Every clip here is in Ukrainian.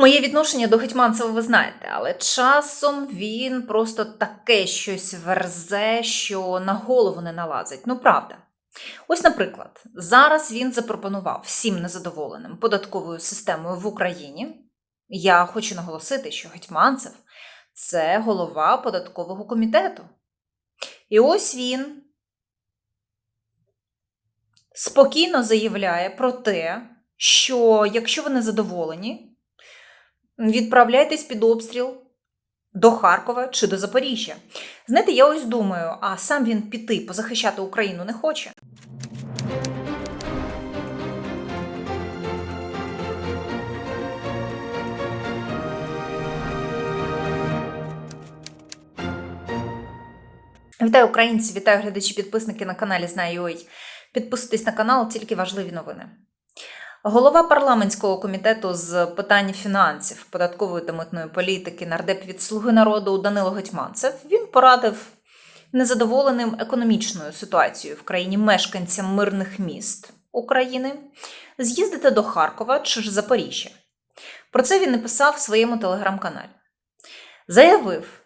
Моє відношення до Гетьманцева ви знаєте, але часом він просто таке щось верзе, що на голову не налазить. Ну, правда. Ось, наприклад, зараз він запропонував всім незадоволеним податковою системою в Україні. Я хочу наголосити, що Гетьманцев це голова податкового комітету. І ось він спокійно заявляє про те, що якщо ви не задоволені, відправляйтесь під обстріл до Харкова чи до Запоріжжя. Знаєте, я ось думаю, а сам він піти позахищати Україну не хоче. Вітаю українці, вітаю глядачі, підписники на каналі Знаю.ua. Підписуйтесь на канал, тільки важливі новини. Голова парламентського комітету з питань фінансів, податкової та митної політики, нардеп від Слуги народу Данило Гетьманцев він порадив незадоволеним економічною ситуацією в країні мешканцям мирних міст України з'їздити до Харкова чи ж Запоріжжя. Про це він написав в своєму телеграм-каналі. Заявив,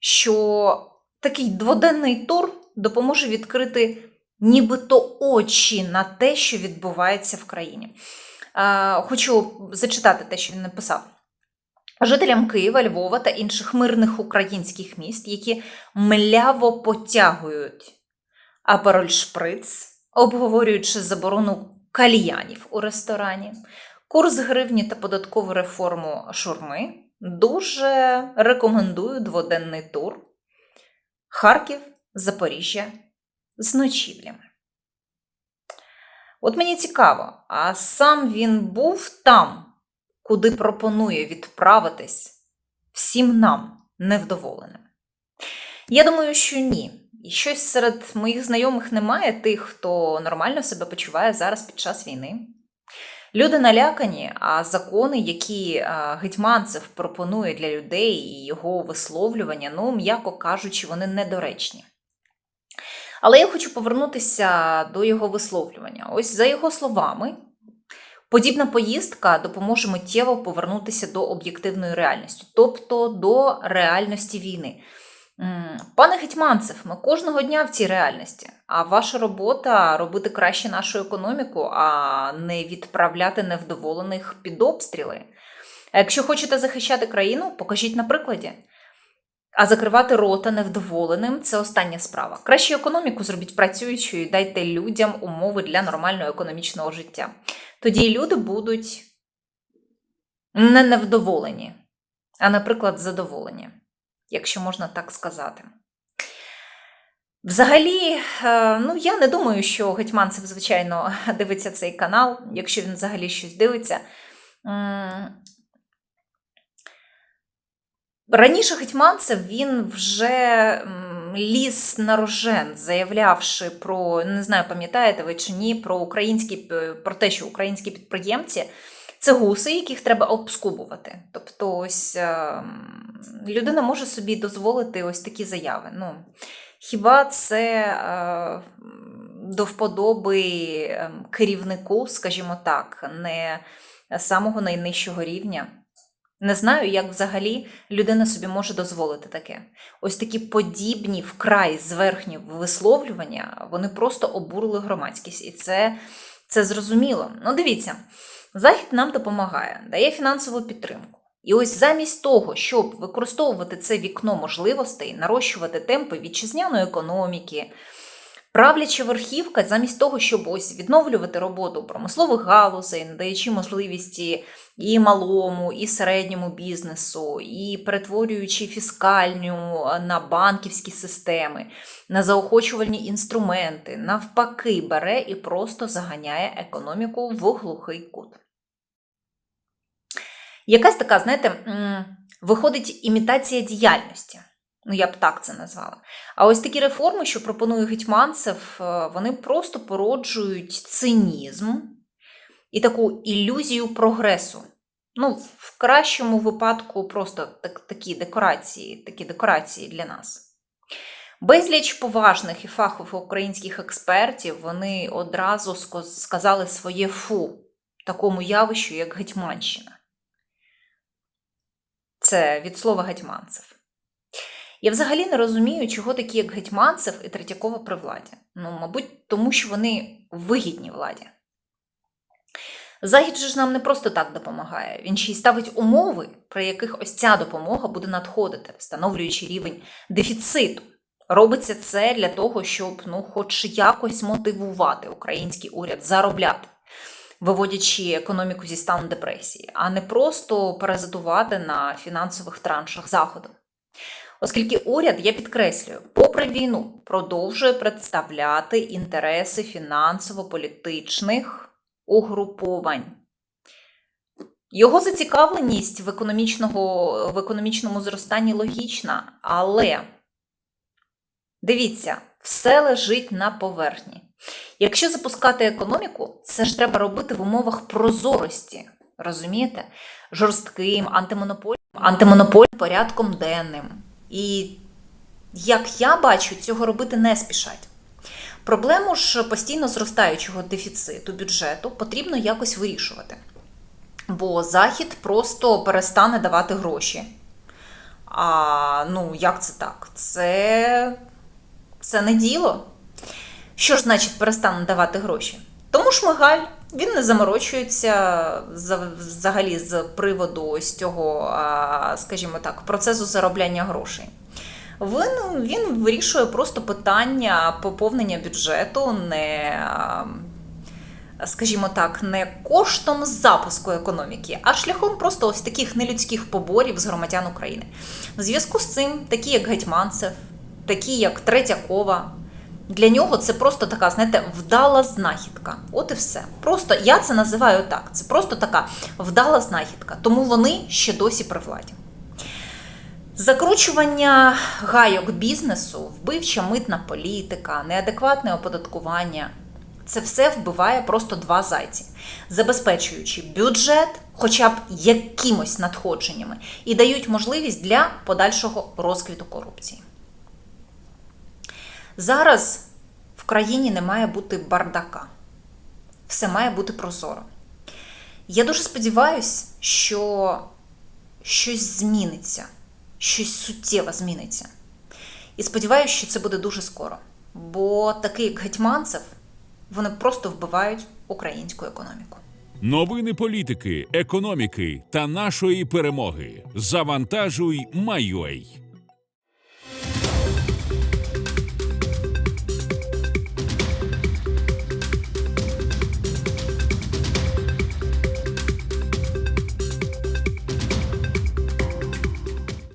що такий дводенний тур допоможе відкрити нібито очі на те, що відбувається в країні. Хочу зачитати те, що він написав. Жителям Києва, Львова та інших мирних українських міст, які мляво потягують апероль шприц, обговорюючи заборону кальянів у ресторані, курс гривні та податкову реформу шурми, дуже рекомендую дводенний тур Харків, Запоріжжя з ночівлями. От мені цікаво, а сам він був там, куди пропонує відправитись всім нам невдоволеним? Я думаю, що ні. І щось серед моїх знайомих немає тих, хто нормально себе почуває зараз під час війни. Люди налякані, а закони, які Гетьманцев пропонує для людей і його висловлювання, ну, м'яко кажучи, вони недоречні. Але я хочу повернутися до його висловлювання. Ось за його словами, подібна поїздка допоможе миттєво повернутися до об'єктивної реальності, тобто до реальності війни. Пане Гетьманцев, ми кожного дня в цій реальності, а ваша робота робити краще нашу економіку, а не відправляти невдоволених під обстріли. Якщо хочете захищати країну, покажіть на прикладі. А закривати рота невдоволеним це остання справа. Краще економіку зробіть працюючою і дайте людям умови для нормального економічного життя. Тоді люди будуть не невдоволені, а, наприклад, задоволені, якщо можна так сказати. Взагалі, е, ну я не думаю, що Гетьманцев, звичайно, дивиться цей канал, якщо він взагалі щось дивиться. Раніше Гетьманцев він вже м, ліз на рожен, заявлявши про, не знаю, пам'ятаєте ви чи ні, про українські про те, що українські підприємці це гуси, яких треба обскубувати. Тобто, ось е, людина може собі дозволити ось такі заяви. Ну, хіба це е, до вподоби е, керівнику, скажімо так, не самого найнижчого рівня? Не знаю, як взагалі людина собі може дозволити таке. Ось такі подібні вкрай зверхні висловлювання, вони просто обурили громадськість. І це, це зрозуміло. Ну, дивіться, Захід нам допомагає, дає фінансову підтримку. І ось замість того, щоб використовувати це вікно можливостей, нарощувати темпи вітчизняної економіки, правляча верхівка, замість того, щоб ось відновлювати роботу промислових галузей, надаючи можливості і малому, і середньому бізнесу, і перетворюючи фіскальню на банківські системи, на заохочувальні інструменти, навпаки, бере і просто заганяє економіку в глухий кут. Якась така, знаєте, виходить імітація діяльності. Ну, я б так це назвала. А ось такі реформи, що пропонує Гетьманцев, е, вони просто породжують цинізм і таку ілюзію прогресу. Ну, в кращому випадку просто так, такі декорації, такі декорації для нас. Безліч поважних і фахових українських експертів вони одразу сказали своє фу такому явищу, як Гетьманщина. Це від слова гетьманцев. Я взагалі не розумію, чого такі, як Гетьманцев і Третьякова при владі. Ну, мабуть, тому що вони вигідні владі. Захід же ж нам не просто так допомагає, він ще й ставить умови, при яких ось ця допомога буде надходити, встановлюючи рівень дефіциту. Робиться це для того, щоб ну, хоч якось мотивувати український уряд заробляти, виводячи економіку зі стану депресії, а не просто паразитувати на фінансових траншах заходу. Оскільки уряд, я підкреслюю, попри війну продовжує представляти інтереси фінансово-політичних угруповань. Його зацікавленість в, економічного, в економічному зростанні логічна, але дивіться, все лежить на поверхні. Якщо запускати економіку, це ж треба робити в умовах прозорості, розумієте? Жорстким антимонопольним, антимонопольним порядком денним. І як я бачу, цього робити не спішать. Проблему ж постійно зростаючого дефіциту бюджету потрібно якось вирішувати. Бо Захід просто перестане давати гроші. А ну, як це так? Це, це не діло. Що ж значить перестане давати гроші? Тому Шмигаль він не заморочується взагалі з приводу ось цього, скажімо так, процесу заробляння грошей. Він, він вирішує просто питання поповнення бюджету не, скажімо так, не коштом запуску економіки, а шляхом просто ось таких нелюдських поборів з громадян України. В зв'язку з цим, такі як Гетьманцев, такі як Третьякова, для нього це просто така, знаєте, вдала знахідка. От і все. Просто я це називаю так. Це просто така вдала знахідка. Тому вони ще досі при владі. Закручування гайок бізнесу, вбивча митна політика, неадекватне оподаткування це все вбиває просто два зайці, забезпечуючи бюджет хоча б якимось надходженнями і дають можливість для подальшого розквіту корупції. Зараз в країні не має бути бардака. Все має бути прозоро. Я дуже сподіваюся, що щось зміниться, щось суттєво зміниться. І сподіваюся, що це буде дуже скоро. Бо такий як гетьманцев, вони просто вбивають українську економіку. Новини політики, економіки та нашої перемоги. Завантажуй Майой.